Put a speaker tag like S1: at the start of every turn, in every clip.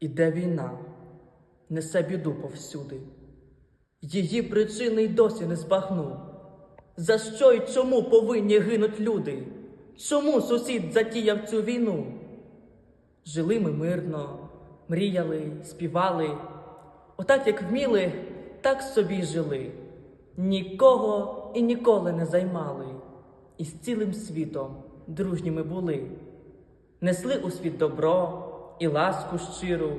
S1: Іде війна, несе біду повсюди. Її причини й досі не збагну. За що й чому повинні гинуть люди? Чому сусід затіяв цю війну? Жили ми мирно, мріяли, співали. Отак як вміли, так собі жили. Нікого і ніколи не займали. І з цілим світом дружніми були. Несли у світ добро і ласку щиру,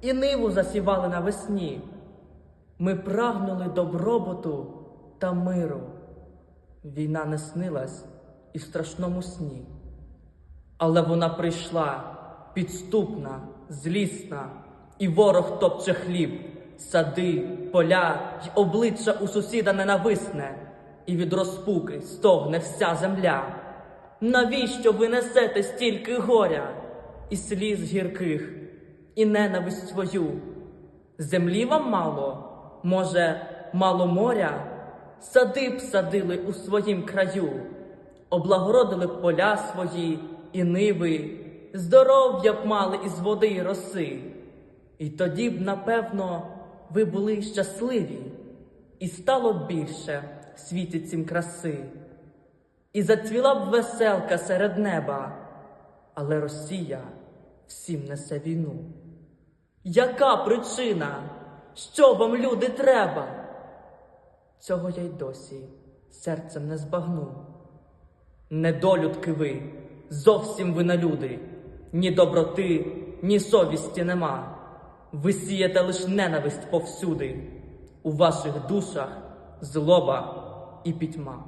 S1: і ниву засівали навесні. Ми прагнули добробуту та миру. Війна не снилась і в страшному сні. Але вона прийшла підступна, злісна, і ворог топче хліб, сади, поля й обличчя у сусіда ненависне, і від розпуки стогне вся земля. Навіщо ви несете стільки горя, і сліз гірких, і ненависть свою? Землі вам мало, може, мало моря? Сади б садили у своїм краю, облагородили б поля свої і ниви, здоров'я б мали із води й роси. І тоді б, напевно, ви були щасливі, і стало б більше світі цім краси. І зацвіла б веселка серед неба, але Росія всім несе війну. Яка причина? Що вам, люди, треба? Цього я й досі серцем не збагну. Недолюдки ви, зовсім ви не люди, ні доброти, ні совісті нема. Ви сієте лиш ненависть повсюди, у ваших душах злоба і пітьма.